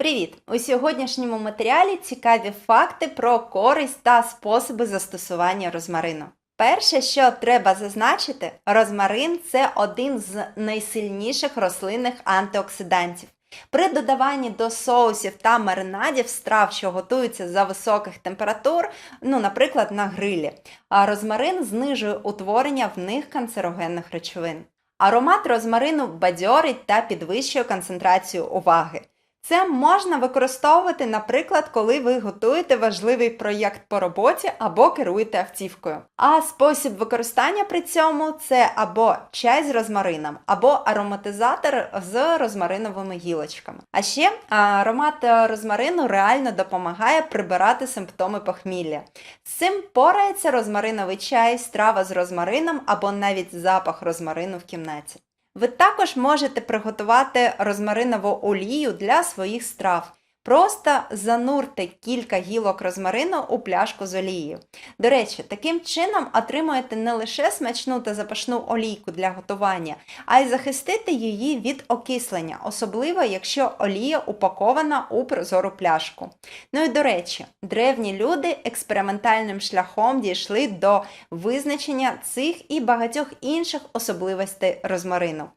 Привіт! У сьогоднішньому матеріалі цікаві факти про користь та способи застосування розмарину. Перше, що треба зазначити, розмарин це один з найсильніших рослинних антиоксидантів. При додаванні до соусів та маринадів страв, що готуються за високих температур, ну, наприклад, на грилі, розмарин знижує утворення в них канцерогенних речовин. Аромат розмарину бадьорить та підвищує концентрацію уваги. Це можна використовувати, наприклад, коли ви готуєте важливий проєкт по роботі або керуєте автівкою. А спосіб використання при цьому це або чай з розмарином, або ароматизатор з розмариновими гілочками. А ще аромат розмарину реально допомагає прибирати симптоми похмілля. З цим порається розмариновий чай, страва з розмарином або навіть запах розмарину в кімнаті. Ви також можете приготувати розмаринову олію для своїх страв. Просто занурте кілька гілок розмарину у пляшку з олією. До речі, таким чином отримуєте не лише смачну та запашну олійку для готування, а й захистите її від окислення, особливо якщо олія упакована у прозору пляшку. Ну і до речі, древні люди експериментальним шляхом дійшли до визначення цих і багатьох інших особливостей розмарину.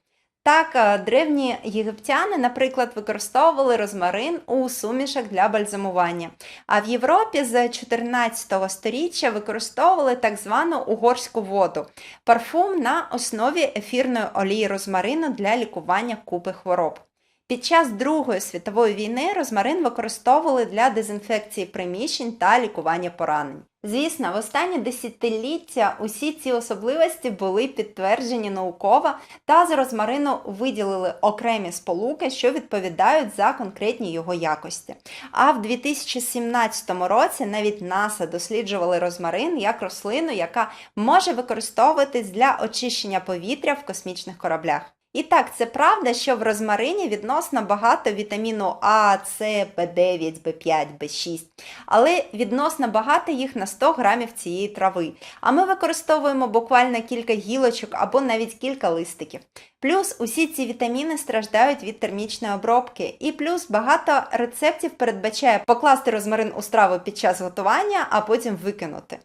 Так, е, древні єгиптяни, наприклад, використовували розмарин у сумішах для бальзамування. А в Європі з 14 століття використовували так звану угорську воду, парфум на основі ефірної олії розмарину для лікування купи хвороб. Під час Другої світової війни розмарин використовували для дезінфекції приміщень та лікування поранень. Звісно, в останні десятиліття усі ці особливості були підтверджені науково та з розмарину виділили окремі сполуки, що відповідають за конкретні його якості. А в 2017 році навіть НАСА досліджували розмарин як рослину, яка може використовуватись для очищення повітря в космічних кораблях. І так, це правда, що в розмарині відносно багато вітаміну А, С, В9, В5, В6, але відносно багато їх на 100 грамів цієї трави. А ми використовуємо буквально кілька гілочок або навіть кілька листиків. Плюс усі ці вітаміни страждають від термічної обробки, і плюс багато рецептів передбачає покласти розмарин у страву під час готування, а потім викинути.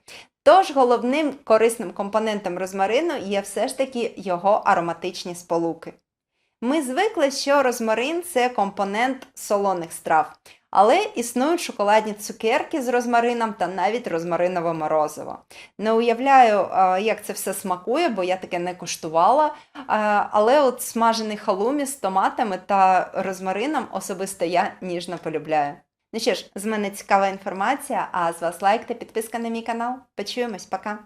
Тож головним корисним компонентом розмарину є все ж таки його ароматичні сполуки. Ми звикли, що розмарин це компонент солоних страв, але існують шоколадні цукерки з розмарином та навіть розмаринове морозиво. Не уявляю, як це все смакує, бо я таке не куштувала. Але от смажений халумі з томатами та розмарином особисто я ніжно полюбляю. Ну що ж, з мене цікава інформація, а з вас лайк та підписка на мій канал. Почуємось, пока!